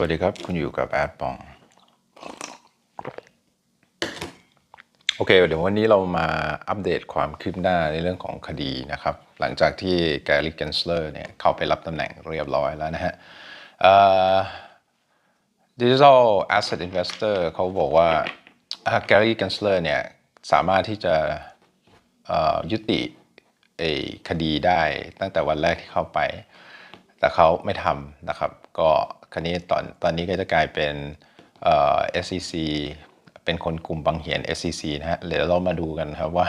สวัสดีครับ คุณอยู่กับแอดปอง โอเค เดี๋ยววันนี้เรามาอัปเดตความคืบหน้าในเรื่องของคดีนะครับ หลังจากที่แกรี่เกนสเลอร์เนี่ยเข้าไปรับตำแหน่งเรียบร้อยแล้วนะฮะดิจิทัลแอสเซทอินเวสเตอร์เขาบอกว่าแกรี่เกนสเลอร์เนี่ยสามารถที่จะยุติคดีได้ตั้งแต่วันแรกที่เข้าไป แต่เขาไม่ทำนะครับก็ คันนี้ตอนตอนนี้ก็จะกลายเป็นเอ่อ SEC เป็นคนกลุ่มบางเหียน SEC นะฮะเดี๋ยวเรามาดูกันครับว่า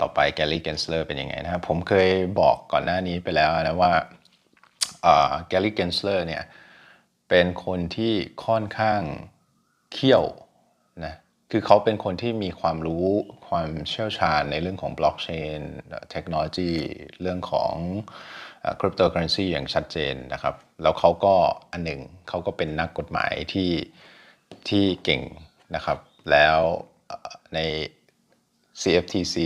ต่อไปแกลลี่เกนสเลอร์เป็นยังไงนะครับผมเคยบอกก่อนหน้านี้ไปแล้วนะว่าแกลลี่เกนสเลอร์เนี่ยเป็นคนที่ค่อนข้างเขี้ยวนะคือเขาเป็นคนที่มีความรู้ความเชี่ยวชาญในเรื่องของบล็อกเชนเทคโนโลยีเรื่องของ คริปโตเคอเรนซีอย่างชัดเจนนะครับ แล้วเขาก็อันหนึ่งเขาก็เป็นนักกฎหมายที่ที่เก่งนะครับ แล้วใน CFTC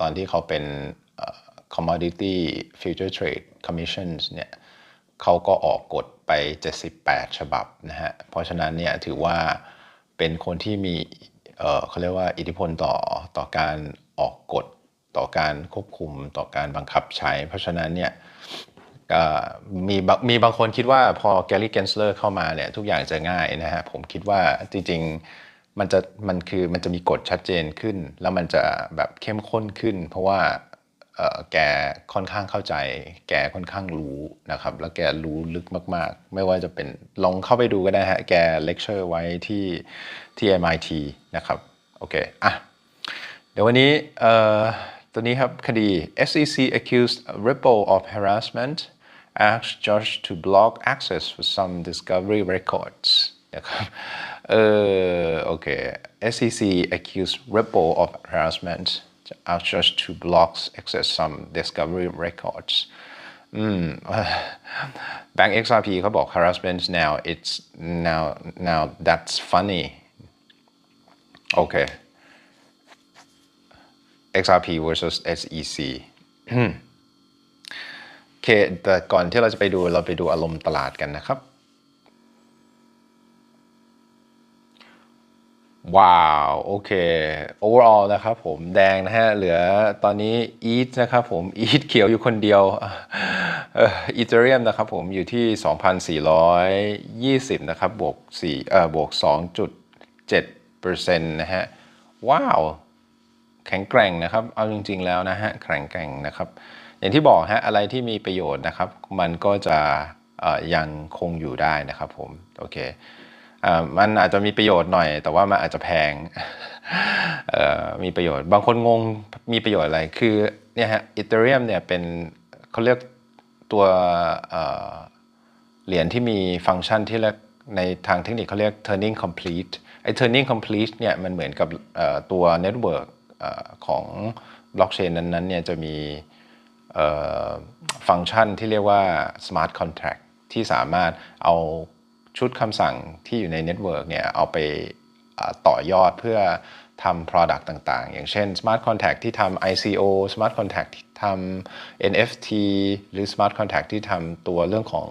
ตอนที่เขาเป็น Commodity Future Trade Commissions เนี่ยเขาก็ออกกฎไป 78 ฉบับนะฮะ เพราะฉะนั้นเนี่ยถือว่าเป็นคนที่มีเขาเรียกว่าอิทธิพลต่อต่อการออกกฎ ต่อการควบคุมต่อการบังคับใช้ เพราะฉะนั้นเนี่ย มีบางมีบางคนคิดว่าพอแกลลี่เกนสเลอร์เข้ามาเนี่ยทุกอย่างจะง่ายนะฮะผมคิดว่าจริงๆมันจะมันคือมันจะมีกฎชัดเจนขึ้น แล้วมันจะแบบเข้มข้นขึ้น เพราะว่าแกค่อนข้างเข้าใจ แกค่อนข้างรู้นะครับ แล้วแกรู้ลึกมาก ๆ ไม่ว่าจะเป็นลองเข้าไปดูก็ได้ฮะ แกเลคเชอร์ไว้ที่ที่ MIT นะครับ โอเค อะ เดี๋ยววันนี้ตัวนี้ครับ คดี SEC accused Ripple of harassment asked judge to block access for some discovery records นะครับเออโอเค SEC accused Ripple of harassment asked judge to block access some discovery records อืม Bank XRP เขาบอก harassment now it's now now that's funny โอเค XRP versus SEC โอ เคแต่ก่อนที่เราจะไปดูเราไปดูอารมณ์ตลาดกันนะครับ ว้าว โอเค overall นะครับผมแดงนะฮะ เหลือตอนนี้ ETH นะครับผม ETH เขียวอยู่คนเดียวอ่อ Ethereum นะครับผมอยู่ที่ 2,420 นะครับ บวก4เอ่อบวก 2.7%นะฮะ ว้าว แข็งแกร่งนะครับ เอาจริง ๆ แล้วนะฮะ แข็งแกร่งนะครับ อย่างที่บอกฮะอะไรที่มีประโยชน์นะครับ มันก็จะยังคงอยู่ได้นะครับผมโอเคมันอาจจะมีประโยชน์หน่อย แต่ว่ามันอาจจะแพงมีประโยชน์ บางคนงงมีประโยชน์อะไรคือเนี่ยฮะ Ethereum เนี่ยเป็นเขาเรียกตัวเหรียญที่มีฟังก์ชันที่เรียกในทางเทคนิคเขาเรียก turning complete ไอ้ turning complete เนี่ยมันเหมือนกับตัว network เอ่อของ blockchain นั้นๆเนี่ยจะมี ฟังก์ชันที่เรียกว่า smart contract ที่สามารถเอาชุดคำสั่งที่อยู่ใน network เนี่ยเอาไปต่อยอดเพื่อทำ product ต่างๆ อย่างเช่น smart contract ที่ทำ ICO smart contract ที่ทำ NFT หรือ smart contract ที่ทำตัวเรื่องของ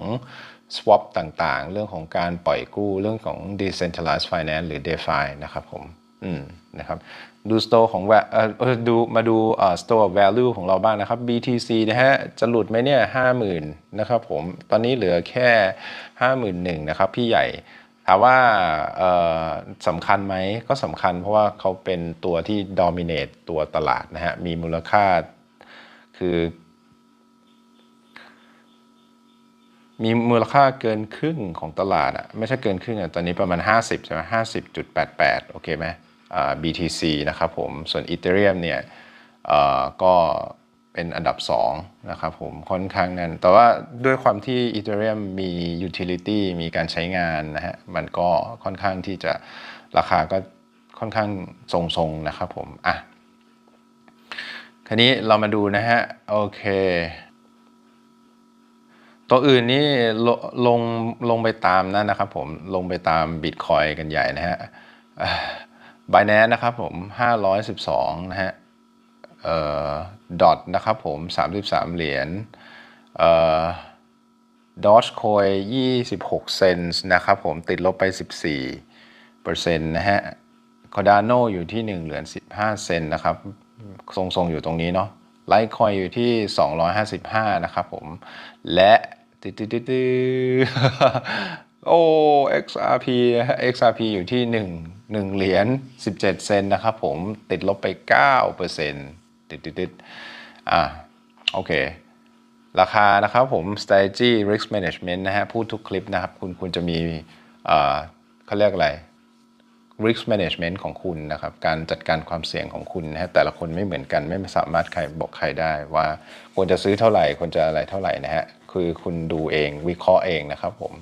swap ต่างๆ เรื่องของการปล่อยกู้ เรื่องของ decentralized finance หรือ DeFi นะครับผม อืม นะครับ ดู store ของเออเออดูมาดูอ่อ store value ของเราบ้างนะครับ BTC นะฮะ จะหลุดไหมเนี่ยห้าหมื่นนะครับผม ตอนนี้เหลือแค่ห้าหมื่นหนึ่งนะครับ พี่ใหญ่ ถามว่าเออสำคัญไหมก็สำคัญเพราะว่าเขาเป็นตัวที่ dominate ตัวตลาดนะฮะ มีมูลค่าคือ มีมูลค่าเกินครึ่งของตลาดอะไม่ใช่เกินครึ่งอะตอนนี้ประมาณ 50ใช่ไหม50.88โอเคไหม BTC นะครับผม ส่วน Ethereum เนี่ยก็เป็นอันดับ2นะครับผมค่อนข้างนั้น แต่ว่าด้วยความที่ Ethereum มี utility มีการใช้งานนะฮะ มันก็ค่อนข้างที่จะราคาก็ค่อนข้างทรงๆนะครับผม อะ คราวนี้เรามาดูนะฮะ โอเค ตัวอื่นนี่ลลงลงไปตามนั่นนะครับผม ลงไปตามบิตคอยกันใหญ่นะฮะ บายแนนนะครับผม 512 นะฮะเอ่อดอทนะครับผม 33 เหรียญเอ่อ Dogecoin 26 เซนต์นะครับผมติดลบไป 14เปอร์เซ็นต์นะฮะ Cardano อยู่ที่ 1 เหรียญ15 เซนนะครับ ทรงๆ อยู่ตรงนี้เนาะ Litecoin อยู่ที่ 255 นะครับผม และตึ๊ดๆ โอ้ XRP นะฮะ XRP อยู่ที่ 1 1 เหรียญ17 เซนนะครับผมติดลบไป9เปอร์เซ็นต์ติดอะโอเค ราคานะครับผม strategy risk management นะฮะพูดทุกคลิปนะครับ คุณคุณจะมีเอ่อเขาเรียกอะไร risk management ของคุณนะครับ การจัดการความเสี่ยงของคุณนะฮะแต่ละคนไม่เหมือนกันไม่สามารถใครบอกใครได้ว่าควรจะซื้อเท่าไหร่ควรจะอะไรเท่าไหร่นะฮะคือคุณดูเองวิเคราะห์เองนะครับผม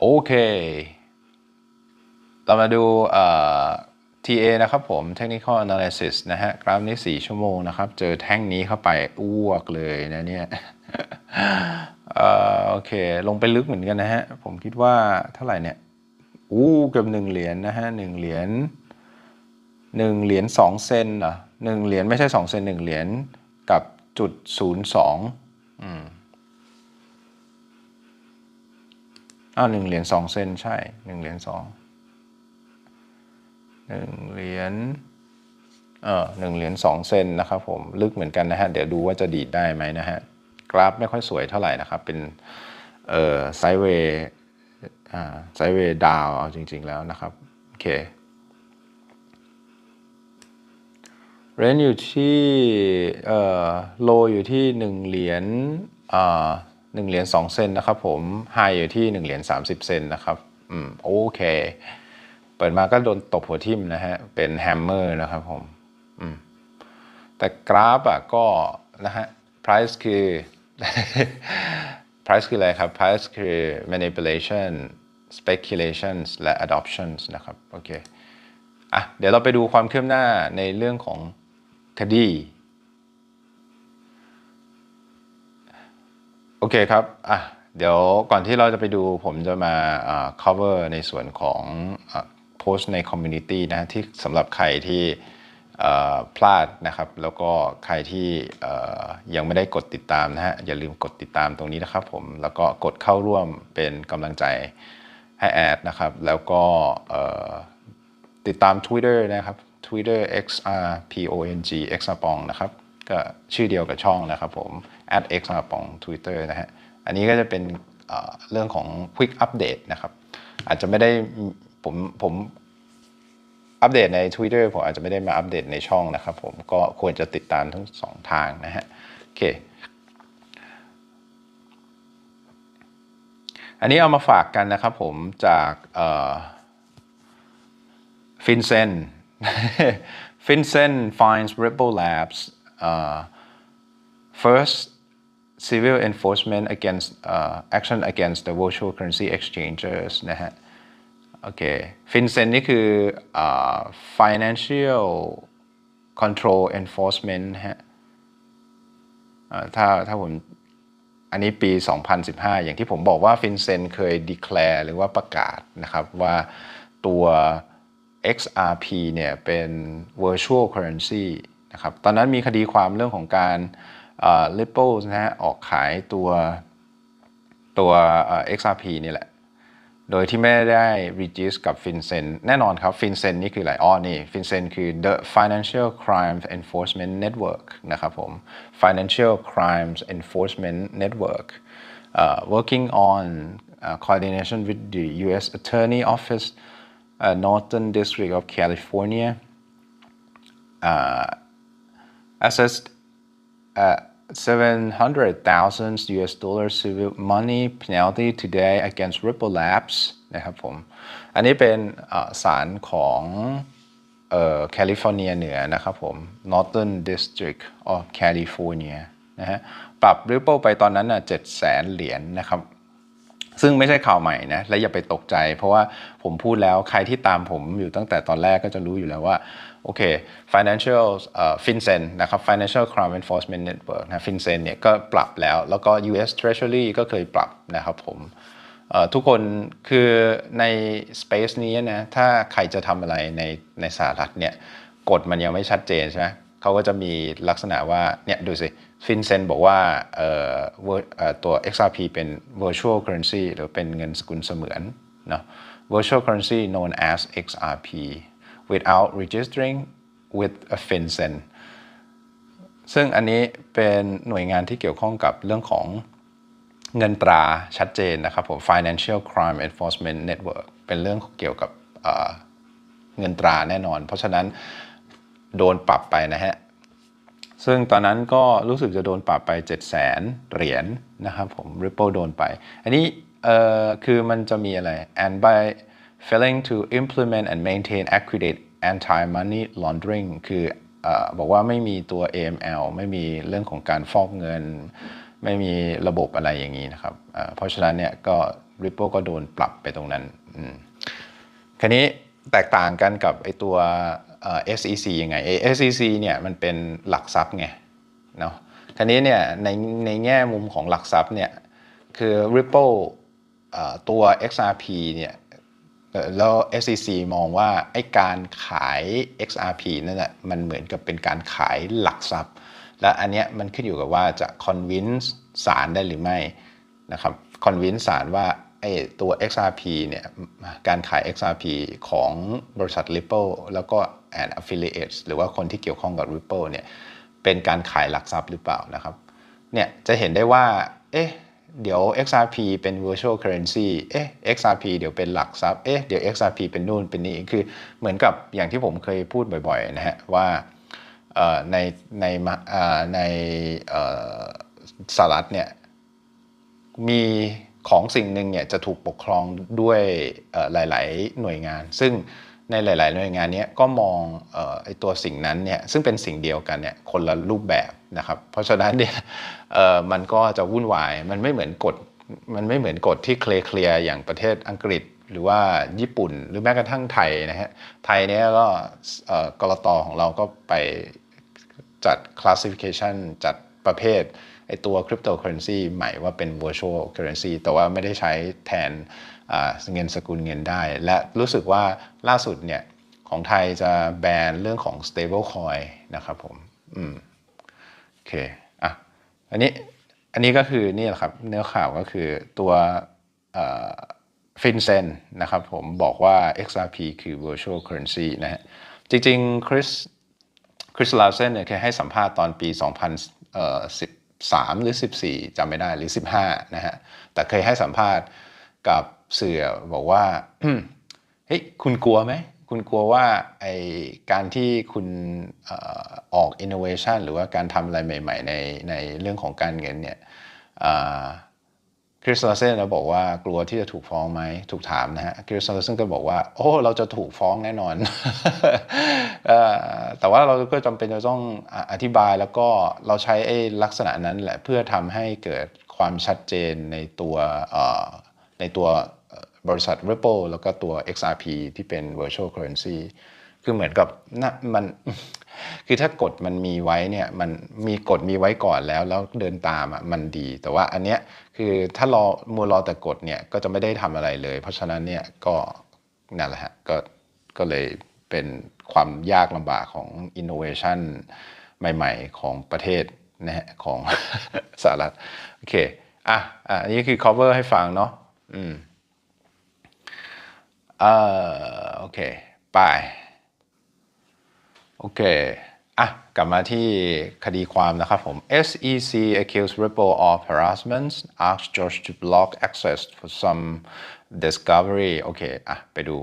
โอเคเรามาดูเอ่อ TA นะครับผม Technical Analysis นะฮะ กราฟนี้ 4 ชั่วโมงนะครับ เจอแท่งนี้เข้าไปอ้วกเลยนะเนี่ยโอเค ลงไปลึกเหมือนกันนะฮะ ผมคิดว่าเท่าไหร่เนี่ย อู้เกือบหนึ่งเหรียญนะฮะหนึ่งเหรียญหนึ่งเหรียญสองเซนเหรอหนึ่งเหรียญไม่ใช่สองเซนหนึ่งเหรียญกับ จุดศูนย์สองอืมอ้าวหนึ่งเหรียญสองเซนใช่หนึ่งเหรียญสองหนึ่งเหรียญเอ่อหนึ่งเหรียญสองเซนนะครับผมลึกเหมือนกันนะฮะ เดี๋ยวดูว่าจะดีดได้ไหมนะฮะ กราฟไม่ค่อยสวยเท่าไหร่นะครับ เป็นเอ่อไซเวย์อ่าไซเวย์ดาวเอาจริง ๆ แล้วนะครับ โอเค เรนอยู่ที่โลอยู่ที่หนึ่งเหรียญหนึ่งเหรียญสองเซนนะครับผมไฮอยู่ที่หนึ่งเหรียญสามสิบเซนนะครับอืมโอเค เปิดมาก็โดนตบหัวทิ่มนะฮะ เป็นแฮมเมอร์นะครับผมอืมแต่กราฟอะก็นะฮะ price คือ price คืออะไรครับ price คือ manipulation speculations และ adoptions นะครับ โอเค อะ เดี๋ยวเราไปดูความคืบหน้าในเรื่องของ คดี โอเคครับอะเดี๋ยวก่อนที่เราจะไปดูผมจะมา cover ในส่วนของโพสต์ใน community นะที่สำหรับใครที่พลาดนะครับ แล้วก็ใครที่ยังไม่ได้กดติดตามนะฮะ อย่าลืมกดติดตามตรงนี้นะครับผม แล้วก็กดเข้าร่วมเป็นกำลังใจให้แอดนะครับ แล้วก็ติดตาม Twitter นะครับ Twitter xrpong xrpong นะครับ ก็ชื่อเดียวกับช่องนะครับผม at xrpong Twitter นะฮะ อันนี้ก็จะเป็นเรื่องของ quick update นะครับ อาจจะไม่ได้ผมผมอัปเดตใน Twitter ผมอาจจะไม่ได้มาอัปเดตในช่องนะครับผมก็ควรจะติดตามทั้งสองทางนะฮะโอเคอันนี้เอามาฝากกันนะครับผมจากฟินเอ่อ FinCEN finds Ripple Labs uh, first civil enforcement against uh, action against the virtual currency exchanges นะฮะโอเค FinCEN นี่คืออ่า financial control enforcement นะฮะถ้าถ้าผมอันนี้ปี 2015 อย่างที่ผมบอกว่า FinCEN เคย declare หรือว่าประกาศนะครับว่าตัว XRP เนี่ยเป็น virtual currency นะครับ ตอนนั้นมีคดีความเรื่องของการ Ripple นะฮะออกขายตัวตัว XRP นี่แหละ โดยที่ไม่ได้ register กับ FinCEN แน่นอนครับ FinCEN นี่คืออะไรอ๋อนี่ FinCEN คือ the Financial Crimes Enforcement Network นะครับผม Financial Crimes Enforcement Network uh, working on uh, coordination with the U.S. Attorney Office uh, Northern District of California uh, assessed uh, 700,000 US dollar civil money penalty today against Ripple Labs นะครับผม อันนี้เป็นศาลของแคลิฟอร์เนียเหนือนะครับผม Northern District of California นะฮะ ปรับ Ripple ไปตอนนั้นน่ะ7แสนเหรียญนะครับ ซึ่งไม่ใช่ข่าวใหม่นะและอย่าไปตกใจ เพราะว่าผมพูดแล้วใครที่ตามผมอยู่ตั้งแต่ตอนแรกก็จะรู้อยู่แล้วว่าโอเค financial เอ่อ FinCEN นะครับ Financial Crime Enforcement Network นะ FinCEN เนี่ยก็ปรับแล้ว แล้วก็ US Treasury ก็เคยปรับนะครับผมทุกคนคือใน space นี้นะถ้าใครจะทำอะไรในในสหรัฐเนี่ยกฎมันยังไม่ชัดเจนใช่ไหม เขาก็จะมีลักษณะว่าเนี่ยดูสิฟินเซนบอกว่าเอ่อตัว XRP เป็น virtual currency หรือเป็นเงินสกุลเสมือนเนาะ virtual currency known as XRP without registering with a FinCEN ซึ่งอันนี้เป็นหน่วยงานที่เกี่ยวข้องกับเรื่องของเงินตราชัดเจนนะครับผม Financial Crime Enforcement Network เป็นเรื่องเกี่ยวกับเงินตราแน่นอน เพราะฉะนั้น โดนปรับไปนะฮะ ซึ่งตอนนั้นก็รู้สึกจะโดนปรับไป 7 0 0 0 0 0เหรียญนะครับผม Ripple โดนไป อันนี้เอ่อคือมันจะมีอะไร and by failing to implement and maintain accurate anti money laundering คือเออบอกว่าไม่มีตัว AML ไม่มีเรื่องของการฟอกเงิน ไม่มีระบบอะไรอย่างนี้นะครับ เพราะฉะนั้นเนี่ยก็ Ripple ก็โดนปรับไปตรงนั้นอืมคราวนี้แตกต่างกันกับไอตัว SEC ยังไงไอ SEC เนี่ยมันเป็นหลักทรัพย์ไงเนาะคราวนี้เนี่ยในในแง่มุมของหลักทรัพย์เนี่ยคือ Ripple เอ่อตัว XRP เนี่ยแล้ว SEC มองว่าไอการขาย XRP นั่นแหละมันเหมือนกับเป็นการขายหลักทรัพย์ และอันเนี้ยมันขึ้นอยู่กับว่าจะ convince ศาลได้หรือไม่นะครับ convince ศาลว่าไอ้ตัว XRP เนี่ย การขาย XRP ของบริษัท Ripple แล้วก็ and affiliates หรือว่าคนที่เกี่ยวข้องกับ Ripple เนี่ยเป็นการขายหลักทรัพย์หรือเปล่านะครับเนี่ยจะเห็นได้ว่าเอ๊ะเดี๋ยว XRP เป็น virtual currency เอ๊ะ XRP เดี๋ยวเป็นหลักทรัพย์ เอ๊ะ เดี๋ยว XRP เป็นนู่นเป็นนี่ คือเหมือนกับอย่างที่ผมเคยพูดบ่อยๆนะฮะว่าในในในสหรัฐเนี่ยมีของสิ่งหนึ่งเนี่ยจะถูกปกครองด้วยหลายๆหน่วยงาน ซึ่ง ในหลาย ๆ หน่วยงานนี้ก็มองเอ่อไอตัวสิ่งนั้นเนี่ยซึ่งเป็นสิ่งเดียวกันเนี่ยคนละรูปแบบนะครับ เพราะฉะนั้นเนี่ยมันก็จะวุ่นวายมันไม่เหมือนกฎมันไม่เหมือนกฎที่เคลียร์อย่างประเทศอังกฤษหรือว่าญี่ปุ่นหรือแม้กระทั่งไทยนะฮะไทยเนี่ยก็กรตของเราก็ไปจัด classification จัดประเภทไอตัว cryptocurrency ใหม่ว่าเป็น virtual currency แต่ว่าไม่ได้ใช้แทน เงินสกุลเงินได้ และรู้สึกว่าล่าสุดเนี่ยของไทยจะแบนเรื่องของ stable coin นะครับผมอืมโอเคอะอันนี้อันนี้ก็คือนี่แหละครับเนื้อข่าวก็คือตัวฟินเซนนะครับผมบอกว่า XRP คือ virtual currency นะฮะจริงๆคริสคริสลาเซนเนี่ยเคยให้สัมภาษณ์ตอนปี 2013 หรือ 14จำไม่ได้หรือ 15 นะฮะแต่เคยให้สัมภาษณ์กับ สื่อบอกว่าเฮ้ยคุณกลัวไหมคุณกลัวว่าไอการที่คุณออออก innovation หรือว่าการทำอะไรใหม่ ๆ ในในเรื่องของการเงินเนี่ยคริสลาเซนเราบอกว่ากลัวที่จะถูกฟ้องไหมถูกถามนะฮะคริสลาเซนก็บอกว่า โอ้เราจะถูกฟ้องแน่นอน แต่ว่าเราก็จำเป็นจะต้องอธิบายแล้วก็เราใช้ไอ้ลักษณะนั้นแหละเพื่อทำให้เกิดความชัดเจนในตัว ในตัวบริษัท Ripple แล้วก็ตัว XRP ที่เป็น virtual currency คือเหมือนกับนะมันคือถ้ากฎมันมีไว้เนี่ยมันมีกฎมีไว้ก่อนแล้วแล้วเดินตามอะมันดี แต่ว่าอันเนี้ยคือถ้ารอมัวรอแต่กฎเนี่ยก็จะไม่ได้ทำอะไรเลย เพราะฉะนั้นเนี่ยก็นั่นแหละฮะก็ก็เลยเป็นความยากลำบากของ innovation ใหม่ ๆ ของประเทศนะฮะของสหรัฐโอเคอะอะอันนี้คือ cover ให้ฟังเนาะ อืม เออโอเค ไป โอเค อะ กลับมาที่คดีความนะครับผม SEC accused Ripple of harassment asked George to block access for some discovery โอเค อะ ไปดู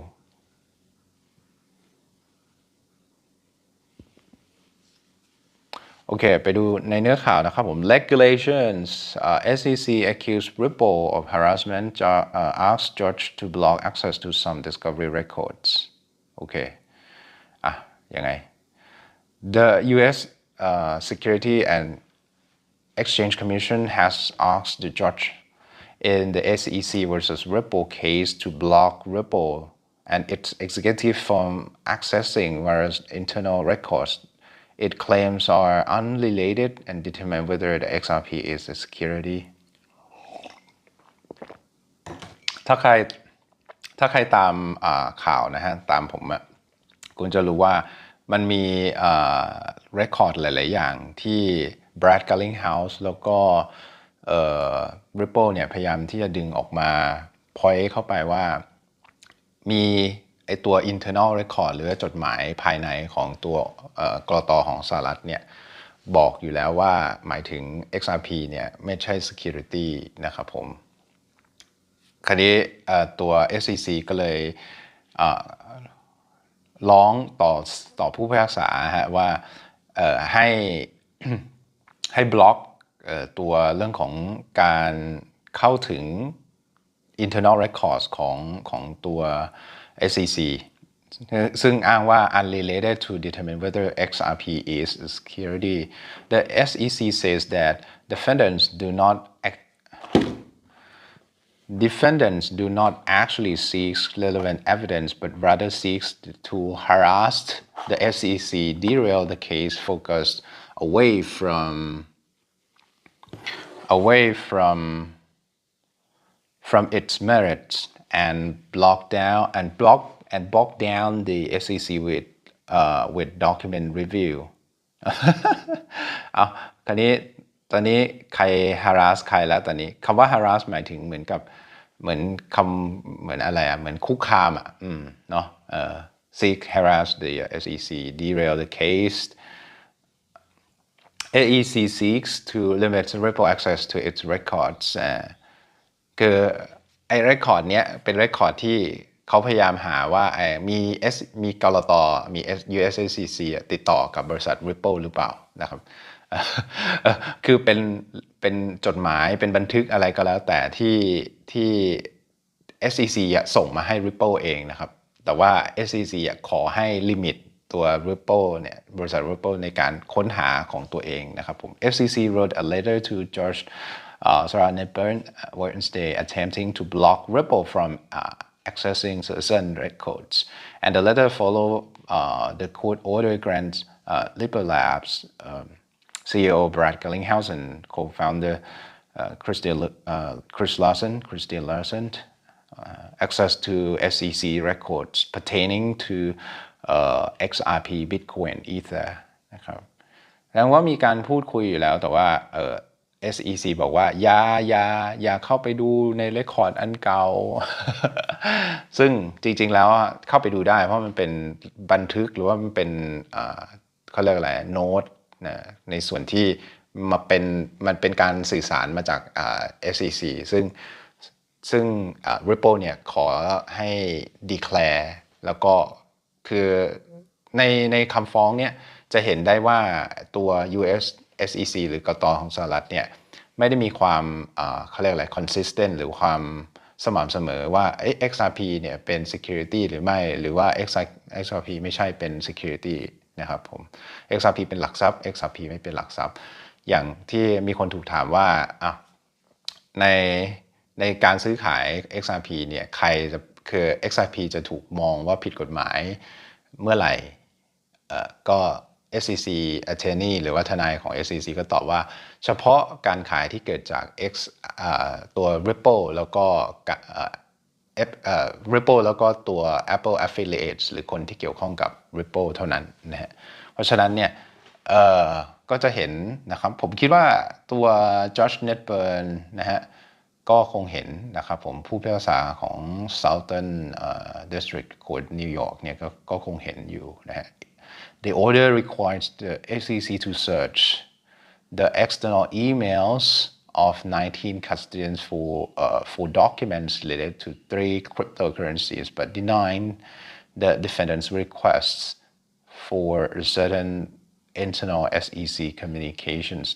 โอเค ไปดูในเนื้อข่าวนะครับผม regulations uh, SEC accused Ripple of harassment uh, asked George to block access to some discovery records โอเค อ่ะ ยังไง The U.S. Uh, Security and Exchange Commission has asked the judge in the SEC versus Ripple case to block Ripple and its executive from accessing various internal records it claims are unrelated and determine whether the XRP is a security. ถ้าใครถ้าใครตามข่าวนะฮะตามผมอะคุณจะรู้ว่ามันมีเรคคอร์ดหลาย ๆ อย่างที่ Brad Garlinghouse แล้วก็ Ripple เนี่ยพยายามที่จะดึงออกมา point เข้าไปว่ามี ไอตัว internal record หรือจดหมายภายในของตัวกรตของสหรัฐเนี่ยบอกอยู่แล้วว่าหมายถึง XRP เนี่ยไม่ใช่ security นะครับผม คราวนี้ตัว SEC ก็เลยร้องต่อต่อผู้พิพากษาฮะว่าให้ให้บล็อกตัวเรื่องของการเข้าถึง internal records ของของตัว SEC ซึ่งอ้างว่า unrelated to determine whether XRP is a security the SEC says that defendants do not act defendants do not actually seek relevant evidence but rather seeks to harass the SEC derail the case focused away from away from from its merits and block down and block and bog down the SEC with uh, with document review เอาคราวนี้ตอนนี้ใคร harass ใครแล้วตอนนี้คำว่า harass หมายถึงเหมือนกับเหมือนคำเหมือนอะไรอ่ะเหมือนคุกคามอ่ะอืมเนาะเอ่อ seek harass the SEC derail the case AEC seeks to limit Ripple access to its records คือ ไอ้ record เนี้ยเป็น record ที่เขาพยายามหาว่ามี S มีกรตมี USSCC ติดต่อกับบริษัท Ripple หรือเปล่านะครับคือเป็นเป็นจดหมายเป็นบันทึกอะไรก็แล้วแต่ที่ที่ SEC ส่งมาให้ Ripple เองนะครับ แต่ว่า SEC ขอให้ลิมิตตัว Ripple เนี่ยบริษัท Ripple ในการค้นหาของตัวเองนะครับผม FCC wrote a letter to George uh, Sarah Nepern Wednesday attempting to block Ripple from uh, accessing certain records and the letter followed uh, the court order grants uh, Liberal Labs um, CEO Brad Garlinghouse and co-founder uh, Christian, uh, Chris Larson, Christian Larson, uh, access to SEC records pertaining to uh, XRP, Bitcoin, Ether นะครับแสดงว่ามีการพูดคุยอยู่แล้วแต่ว่าเออ SEC บอกว่าอย่าอย่าอย่าเข้าไปดูในเรคคอร์ดอันเก่า ซึ่งจริง ๆ แล้วเข้าไปดูได้ เพราะมันเป็นบันทึกหรือว่ามันเป็นเขาเรียกอะไรโน้ตนะในส่วนที่มาเป็นมันเป็นการสื่อสารมาจาก SEC ซึ่งซึ่ง Ripple เนี่ยขอให้ declare แล้วก็คือในในคำฟ้องเนี่ยจะเห็นได้ว่าตัว US SEC หรือกตของสหรัฐเนี่ยไม่ได้มีความเขาเรียกอะไร consistent หรือความสม่ำเสมอว่า XRP เนี่ยเป็น security หรือไม่ หรือว่า XRP ไม่ใช่เป็น security นะครับผม XRP เป็นหลักทรัพย์ XRP ไม่เป็นหลักทรัพย์ อย่างที่มีคนถูกถามว่าในในการซื้อขาย XRP เนี่ยใครจะคือ XRP จะถูกมองว่าผิดกฎหมายเมื่อไหร่ก็ SEC attorney หรือว่าทนายของ SEC ก็ตอบว่า เฉพาะการขายที่เกิดจาก X ตัว Ripple แล้วก็ Ripple แล้วก็ตัว Apple affiliates หรือคนที่เกี่ยวข้องกับ Ripple เท่านั้นนะฮะเพราะฉะนั้นเนี่ยก็จะเห็นนะครับผมคิดว่าตัว Josh Netburn นะฮะก็คงเห็นนะครับผมผู้พิพากษาของ Southern uh, District Court New York เนี่ยกก็คงเห็นอยู่นะฮะ The order requires the SEC to search the external emails of 19 custodians for uh, for documents related to three cryptocurrencies, but denying the defendant's requests for certain internal SEC communications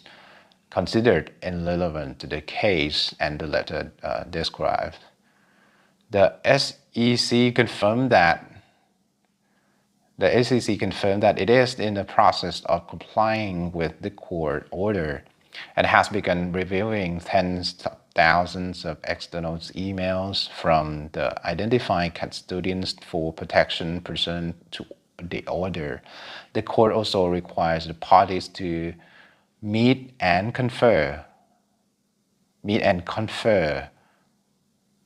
considered irrelevant to the case and the letter uh, described. The SEC confirmed that the SEC confirmed that it is in the process of complying with the court order and has begun reviewing tens of thousands of external emails from the identifying custodians for protection pursuant to the order. The court also requires the parties to meet and confer, meet and confer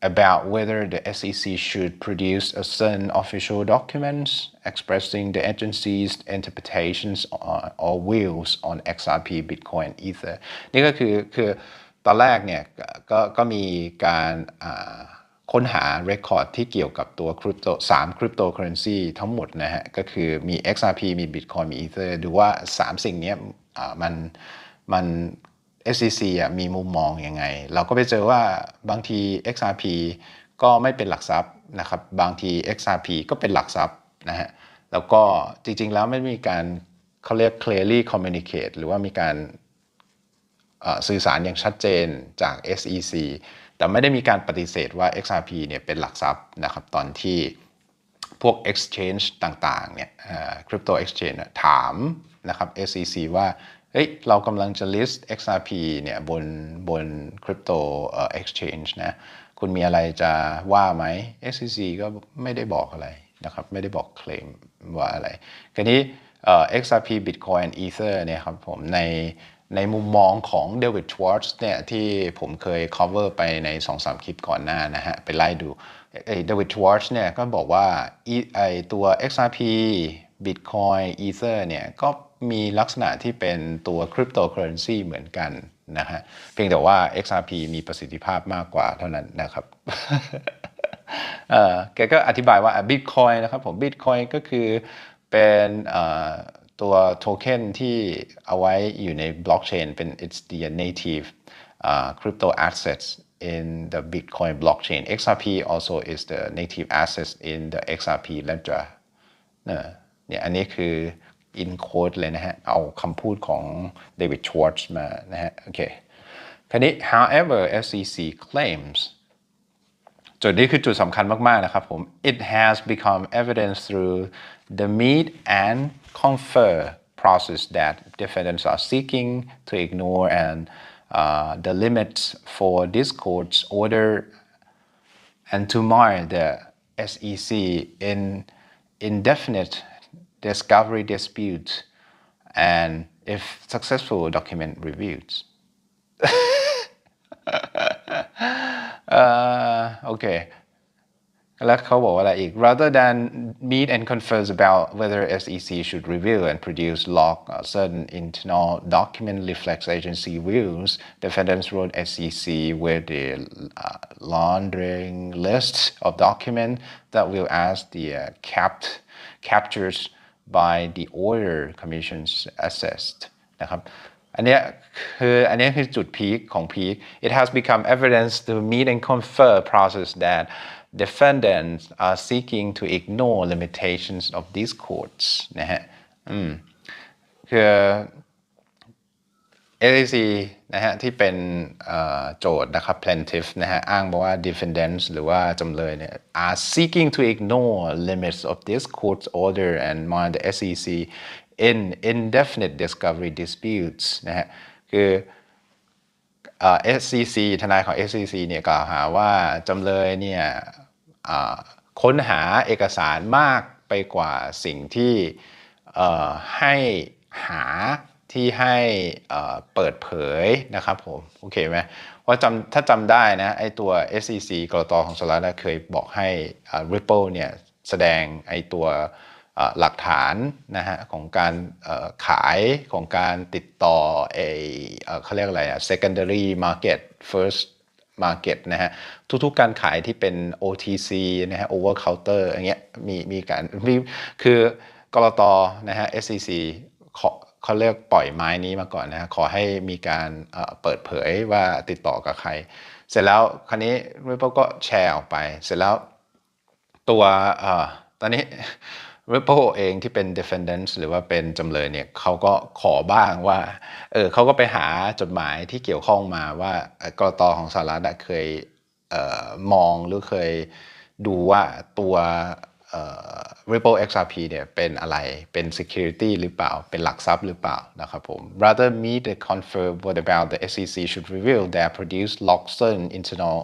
about whether the SEC should produce a certain official documents expressing the agency's interpretations or, or views on XRP Bitcoin Ether นี่ก็คือคือตอนแรกเนี่ยก็ก็มีการค้นหา Record ที่เกี่ยวกับตัวคริปโตสามคริปโตเคอเรนซีทั้งหมดนะฮะ ก็คือมี XRP มี Bitcoin มี Ether ดูว่า 3 สิ่งนี้มันมัน SEC อะมีมุมมองยังไง เราก็ไปเจอว่าบางที XRP ก็ไม่เป็นหลักทรัพย์นะครับบางที XRP ก็เป็นหลักทรัพย์นะฮะแล้วก็จริงๆแล้วไม่มีการเขาเรียก clearly communicate หรือว่ามีการสื่อสารอย่างชัดเจนจาก SEC แต่ไม่ได้มีการปฏิเสธว่า XRP เนี่ยเป็นหลักทรัพย์นะครับตอนที่พวก exchange ต่างๆเนี่ยคริปโต exchange ถามนะครับ SEC ว่า เฮ้ยเรากำลังจะ list XRP เนี่ยบนบน crypto เอ่อ exchange นะคุณมีอะไรจะว่าไหม SEC ก็ไม่ได้บอกอะไรนะครับไม่ได้บอกเคลมว่าอะไรทีนี้เอ่อ XRP Bitcoin Ether เนี่ยครับผมในในมุมมองของเดวิดชวอตส์เนี่ยที่ผมเคย cover ไปใน 2-3 คลิปก่อนหน้านะฮะ ไปไล่ดูเดวิดชวอตส์เนี่ยก็บอกว่าไอตัว XRP Bitcoin Ether เนี่ยก็มีลักษณะที่เป็นตัวคริปโตเคอเรนซีเหมือนกันนะฮะเพียงแต่ว่า XRP มีประสิทธิภาพมากกว่าเท่านั้นนะครับเออแกก็อธิบายว่า Bitcoin นะครับผม Bitcoin ก็คือเป็นตัวโทเค็นที่เอาไว้อยู่ในบล็อกเชนเป็น it's the native uh, crypto assets in the Bitcoin blockchain XRP also is the native assets in the XRP ledger นี่ย เนี่ยอันนี้คือ in code เลยนะฮะ เอาคำพูดของ David Schwartz มานะฮะ โอเคคราวนี้ however SEC claims จุดนี้คือจุดสำคัญมาก ๆ นะครับผม it has become evident through the meet and confer process that defendants are seeking to ignore and uh, the limits for this court's order and to mar the SEC in indefinite discovery disputes and if successful document reviews เอ่อโอเค แล้วเขาบอกว่าอะไรอีก rather than meet and confer about whether SEC should review and produce log uh, certain internal document reflects agency views defendants wrote SEC with the uh, laundering list of documents that will as the uh, capped captures by the order commissions assessed นะครับ อันเนี้ยคืออันเนี้ยคือจุดพีคของพีค it has become evidence to meet and confer process that defendants are seeking to ignore limitations of these courts นะฮะอืมคือ SEC นะฮะที่เป็นโจทย์นะครับ plaintiff นะฮะอ้างบอกว่า defendants หรือว่าจำเลยเนี่ย are seeking to ignore limits of this court's order and mind the SEC in indefinite discovery disputes นะฮะคือ SEC ทนายของ SEC เนี่ยกล่าวหาว่าจำเลยเนี่ยค้นหาเอกสารมากไปกว่าสิ่งที่ให้หา ที่ให้เปิดเผยนะครับผมโอเคไหมว่าจำถ้าจำได้นะไอตัว SEC กรตของสหรัฐเคยบอกให้ Ripple เนี่ยแสดงไอตัวหลักฐานนะฮะของการขายของการติดต่อเอเขาเรียกอะไรอะ secondary market first market นะฮะทุกๆการขายที่เป็น OTC นะฮะ over counter อย่างเงี้ยมีมีการมีคือกรตนะฮะ SEC ขอ เขาเรียกปล่อยไม้นี้มาก่อนนะขอให้มีการเปิดเผยว่าติดต่อกับใคร เสร็จแล้วคราวนี้ Ripple ก็แชร์ออกไป เสร็จแล้วตัวอตอนนี้ Ripple เองที่เป็น defendant หรือว่าเป็นจำเลยเนี่ยเขาก็ขอบ้างว่าเออเขาก็ไปหาจดหมายที่เกี่ยวข้องมาว่ากรตของสหรัฐเคยเออมองหรือเคยดูว่าตัว Ripple XRP เนี่ยเป็นอะไรเป็น security หรือเปล่า เป็นหลักทรัพย์หรือเปล่านะครับผม rather meet and confer what about the SEC should reveal that produce log certain internal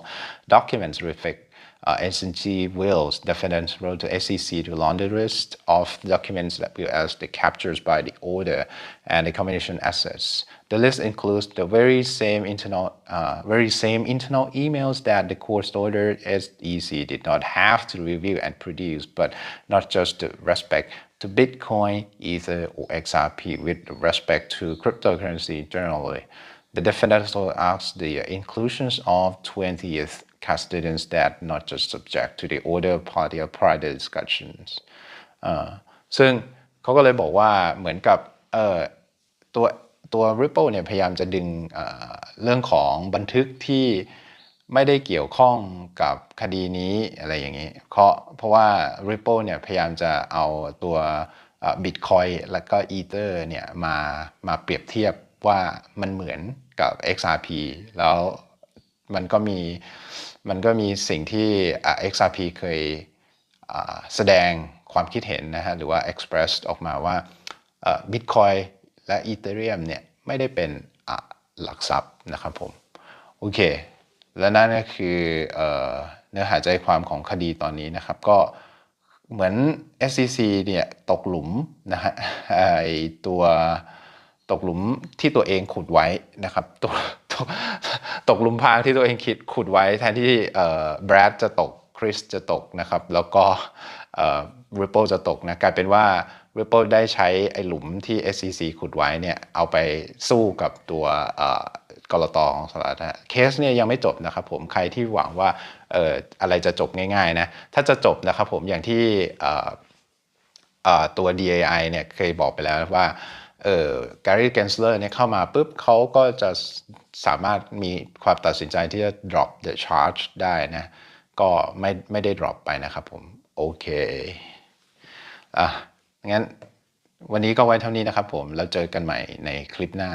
documents reflect uh, S&G wills defendants wrote to SEC to launch the list of documents that will as the captures by the order and the combination assets. The list includes the very same internal, uh, very same internal emails that the court ordered SEC did not have to review and produce, but not just with respect to Bitcoin, Ether, or XRP with respect to cryptocurrency generally. The defendant also asked the inclusions of 20th custodians that not just subject to the order party or private discussions อ่าซึ่งเขาก็เลยบอกว่าเหมือนกับเอ่อตัว ตัว Ripple เนี่ยพยายามจะดึงเรื่องของบันทึกที่ไม่ได้เกี่ยวข้องกับคดีนี้อะไรอย่างนี้เพราะเพราะว่า Ripple เนี่ยพยายามจะเอาตัวบิตคอยและก็ Ether เนี่ยมามาเปรียบเทียบว่ามันเหมือนกับ XRP แล้วมันก็มีมันก็มีสิ่งที่ XRP เคยแสดงความคิดเห็นนะฮะหรือว่า express ออกมาว่า Bitcoin และ Ethereum เนี่ยไม่ได้เป็นหลักทรัพย์นะครับผม โอเค และนั่นก็คือเนื้อหาใจความของคดีตอนนี้นะครับ ก็เหมือน SEC เนี่ยตกหลุมนะฮะไอตัวตกหลุมที่ตัวเองขุดไว้นะครับตกตตกหลุมพรางที่ตัวเองคิดขุดไว้แทนที่แบรดจะตกคริสจะตกนะครับ แล้วก็ Ripple จะตกนะกลายเป็นว่า Ripple ได้ใช้ไอ้หลุมที่ SEC ขุดไว้เนี่ยเอาไปสู้กับตัวกรตของสหรัฐเคสเนี่ยยังไม่จบนะครับผมใครที่หวังว่าเอออะไรจะจบง่ายๆนะถ้าจะจบนะครับผมอย่างที่ตัว DAI เนี่ยเคยบอกไปแล้วว่าเออการีเกนสเลอร์เนี่ยเข้ามาปุ๊บเขาก็จะสามารถมีความตัดสินใจที่จะ drop the charge ได้นะก็ไม่ไม่ได้ drop ไปนะครับผม โอเคอะ งั้นวันนี้ก็ไว้เท่านี้นะครับผม แล้วเจอกันใหม่ในคลิปหน้า